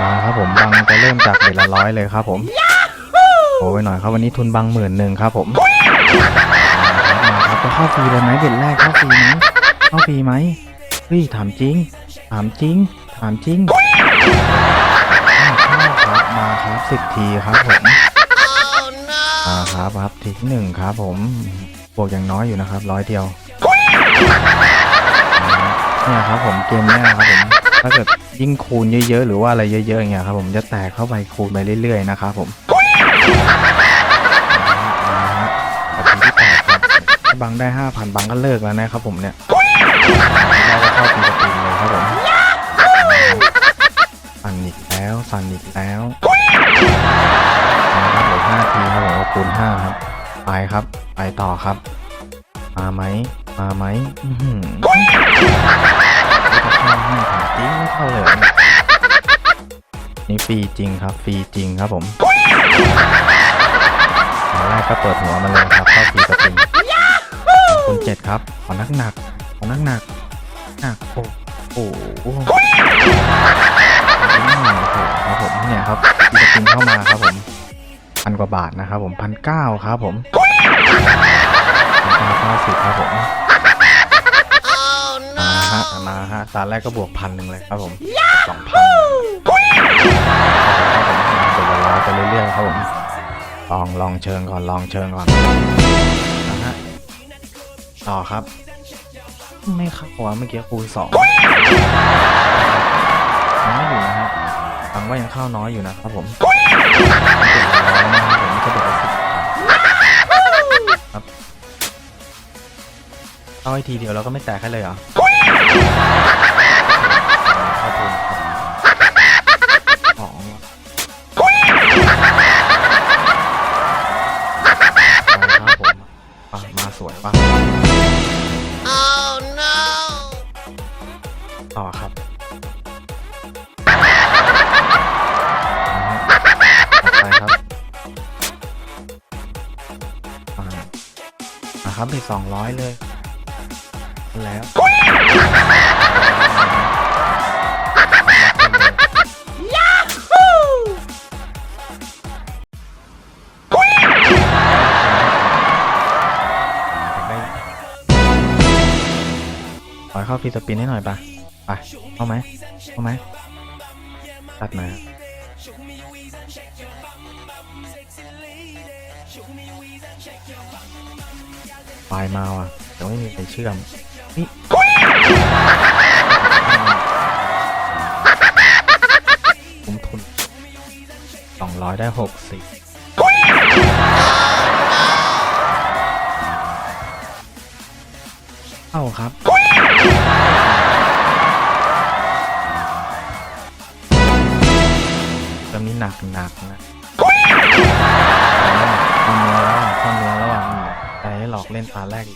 มาครับผมบังจะเริ่มจากเบ็ดละร้อยเลยครับผมโอ้ไปหน่อยครับวันนี้ทุนบังหมื่นหนึ่งครับผมมาครับจะเข้าฟรีเลยไหมเบ็ดแรกเข้าฟรีไหมเข้าฟรีไหมเฮ้ยถามจริง ถามจริง ถามจริงเข้าครับมาครับสิบทีครับผมาครับครับทีที่หนึ่งครับผมบวกอย่างน้อยอยู่นะครับร้อยเดียวเนี่ยครับผมเกมเนี้ยครับผมถ้าเกิดยิ่งคูณเยอะๆหรือว่าอะไรเยอะๆอย่างเงี้ยครับผมจะแตกเข้าไปคูณไปเรื่อยๆนะครับผมนาทีที่แปดครับถ้าบังได้ห้าพันบังก็เลิกแล้วนะครับผมเนี่ยเราก็เข้าปีสปีนเลยครับผมสั่นอีกแล้วสั่นอีกแล้ว ไปครับ ไปต่อครับ มาไหมมาไหมอื้อหือไม่เข้าให้ถาจริงไม่เข้าเลยนี่ฟรีจริงครับฟรีจริงครับผมตอนแรกก็เปิดหัวมาเลยครับเข้าฟรีสปริงคุณเจ็ดครับขอนักหนักขอนักหนักหนักโอ้โหโอ้โหครับผมเนี่ยครับฟรีสปริงเข้ามาครับผม พันกว่าบาทนะครับผมพันเก้าครับผมพันเก้าสิบครับผมมาฮะมาฮะตอนแรกก็บวกพันหนึ่งเลยครับผมสองพันครับผมเดี๋ยวเราไปเรื่อยๆครับผมลองลองเชิงก่อนลองเชิงก่อนนะฮะต่อครับ ไม่เข้าวะเมื่อกี้คูณสองน้อยอยู่นะฮะฟังว่ายังเข้าน้อยอยู่นะครับผม รับผมจะเด็กละสิบครับเอาไอ้ทีเดียวเราก็ไม่แตกให้เลยเหรอ 200 เลย แล้วขอเข้าฟีสปินให้หน่อยปะไป เอาไหม เอาไหม ตัดมา ปลายมาว่ะแต่ไม่มีใครเชื่อมนี่คุ้มทุนสองร้อยได้หกสิบเข้าครับตอนนี้หนักหนักนะ เล่นตาแรก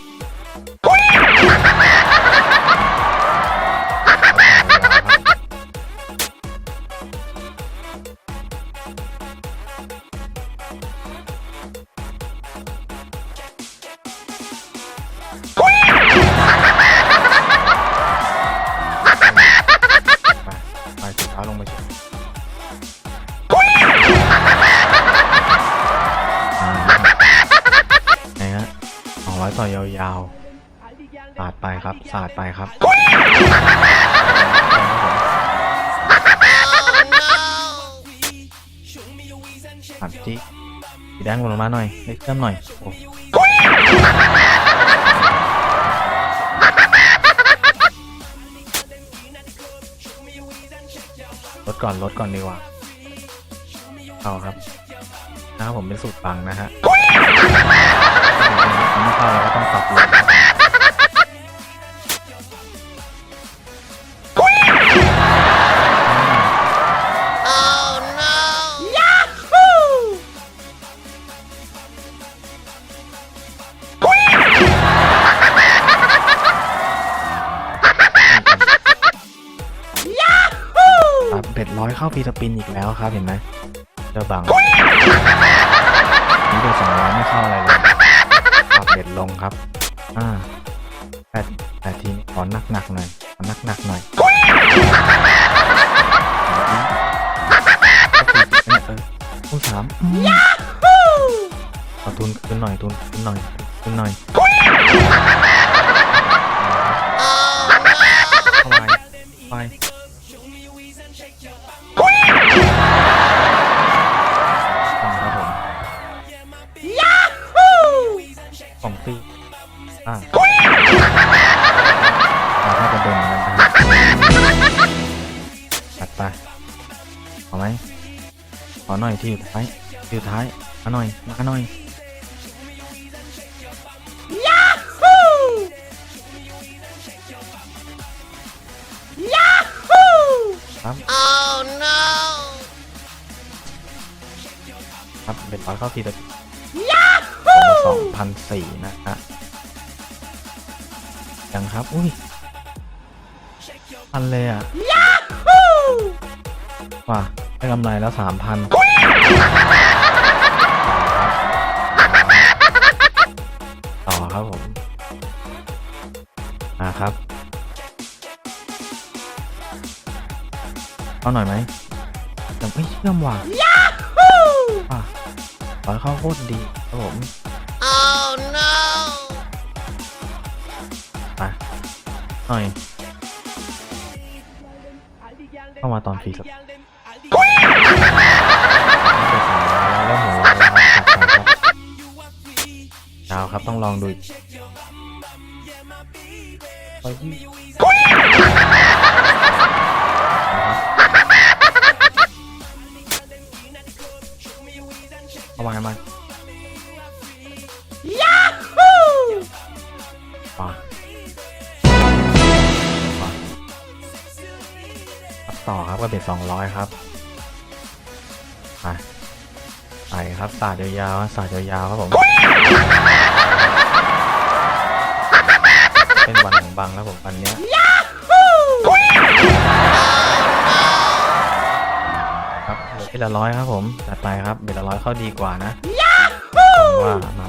ร้อยต่อยาวๆสาดไปครับสาดไปครับสามจีสีแดงลงมาหน่อยเล็กเติมหน่อยโอ้ลดก่อนลดก่อนดีกว่าเอาครับนะครับผมเป็นสูตรปังนะฮะ เข้าเราก็ต้องปรับลงครับครับเบ็ดร้อยเข้าฟีสปินอีกแล้วครับเห็นไหมเจ้าบังสองร้อยไม่เข้าอะไรเลยปรับ เบ็ดลงครับ อ่าแปดแปดทีนี้ขอหนักหนักๆหน่อยขอหนักหนักๆหน่อยเออคูณสามอืมเอาทุนขึ้นหน่อยทุนขึ้นหน่อยขึ้นหน่อย หน่อยที่อยู่ท้ายที่อยู่ท้ายมาหน่อยมาหน่อยครับครับเป็นร้อยเข้าทีละสองพันสี่นะฮะยังครับ อุ้ยพันเลยอะว้าได้กำไรแล้วสามพัน ต่อครับผมอ่าครับ เอาหน่อยไหมยังไม่เชื่อมว่ะว่ะร้อยเข้าโคตรดีครับผม Oh no! ไปหน่อย เข้ามาตอนฟรีสักเริ่ม ดาวครับต้องลองดูอีกไปที่เอามาเอามาป่าป่าครับต่อครับก็เป็นสองร้อยครับไปไปครับสาดยาวๆสาดยาวๆครับผม บังแล้วผมอันเนี้ยครับเหลือเบ็ดละร้อยครับผมจัดไปครับเบ็ดละร้อยเข้าดีกว่านะผมว่ามาม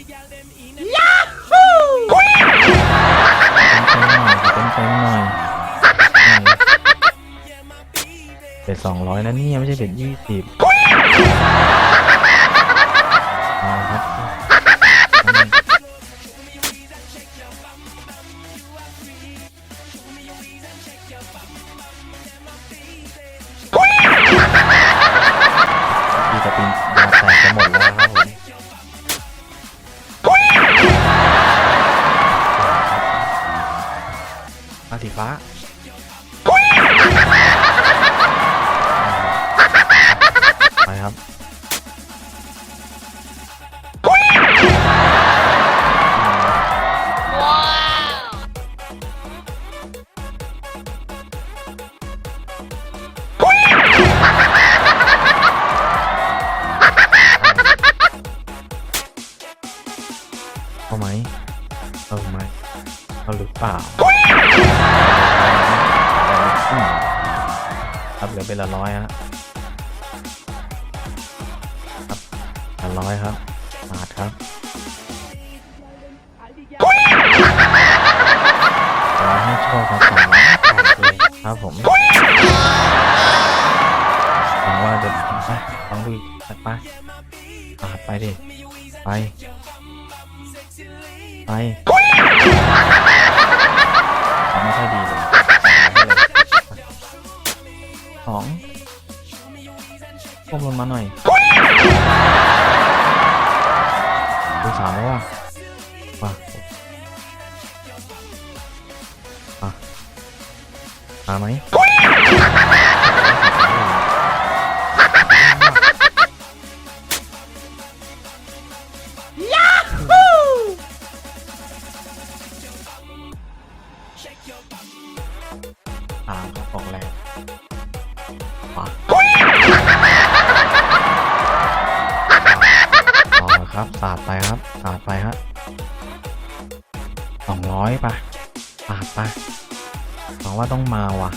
เต็มเต็มหน่อยเป็ดสองร้อยนะเนี่ยไม่ใช่เป็ดยี่สิบเอาครับ เปล่าครับเหลือเป็นละร้อยฮะครับละร้อยครับบาทครับร้อยให้โชคครับสองร้อยแปดเลยครับผมหวังว่าจะไปลองดูไปบาทไปดิไป ไปไม่ค่อยดีเลยสองพวกลงมาหน่อยดูสามแล้วว่ะว่ะอะมาไหม ครับสาดไปครับสาดไปฮะสองร้อยไปสาดไปหวังว่าต้องมาว่ะ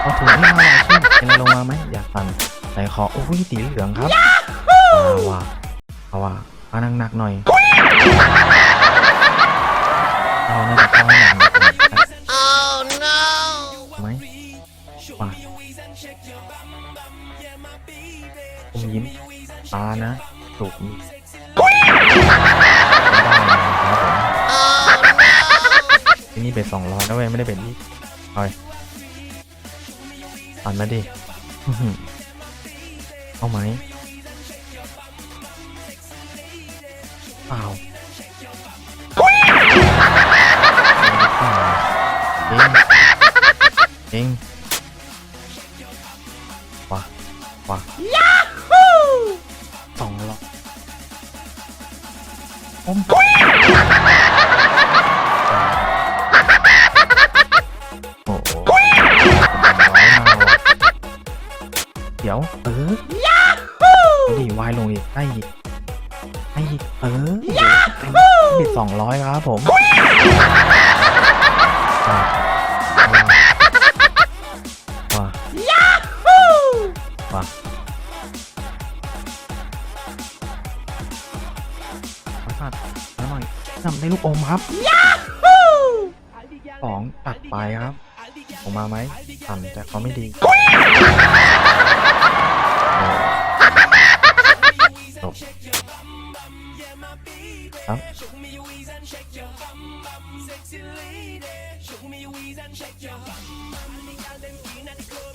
เอาถุงนี่มาเชื่อเป็นอะไรลงมาไหมอยากตันใส่คอโอ้ยสีเหลืองครับเอาว่ะเอาว่ะเอาหนักๆหน่อยเอาน่าจะเข้าให้หนัก ยิ้มตานะถูกไม่ได้นะครับผม Oh no! ที่นี่เป็นสองร้อยนะเว้ยไม่ได้เป็นที่เฮ้ยปันมาดิอื้อหือเอาไหมเปล่าจริงจริงว่ะว่ะ ให้อีกเออเดี๋ยวเต็มบิดสองร้อยครับผมว่ะว่ะว่ะขอสัตว์แล้วหน่อยนำได้ลูกอมครับสองตัดไปครับออกมาไหมต่ำแต่เขาไม่ดี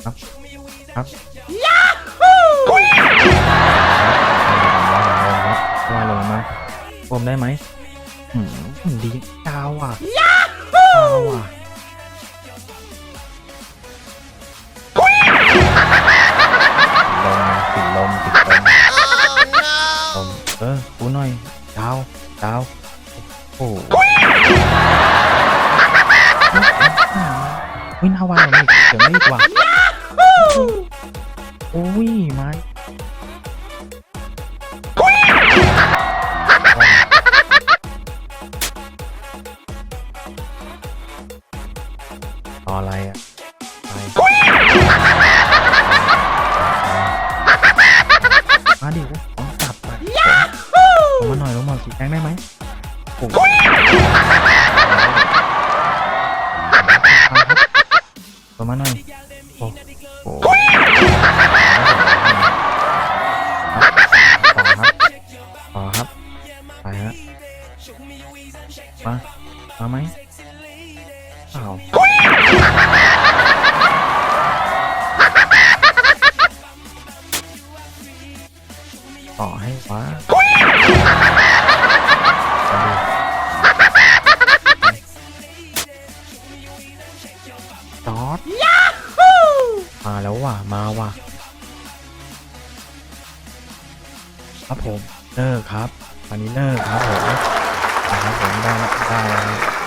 ครับครับวายลงมาอมได้ไหมอืมดีดาวอะดาวอะ ออะไรอะไปมาดิผมจับไปลงมาหน่อยลงมาสีแดงได้ไหมโอ้โหลงมาหน่อยโอ้โหต่อครับต่อครับไปฮะมามาไหมเปล่า ต่อให้วะจอดมาแล้วว่ะ มาว่ะ ครับผมเลิกครับวันนี้เลิกครับผมนะครับผมได้ได้แล้ว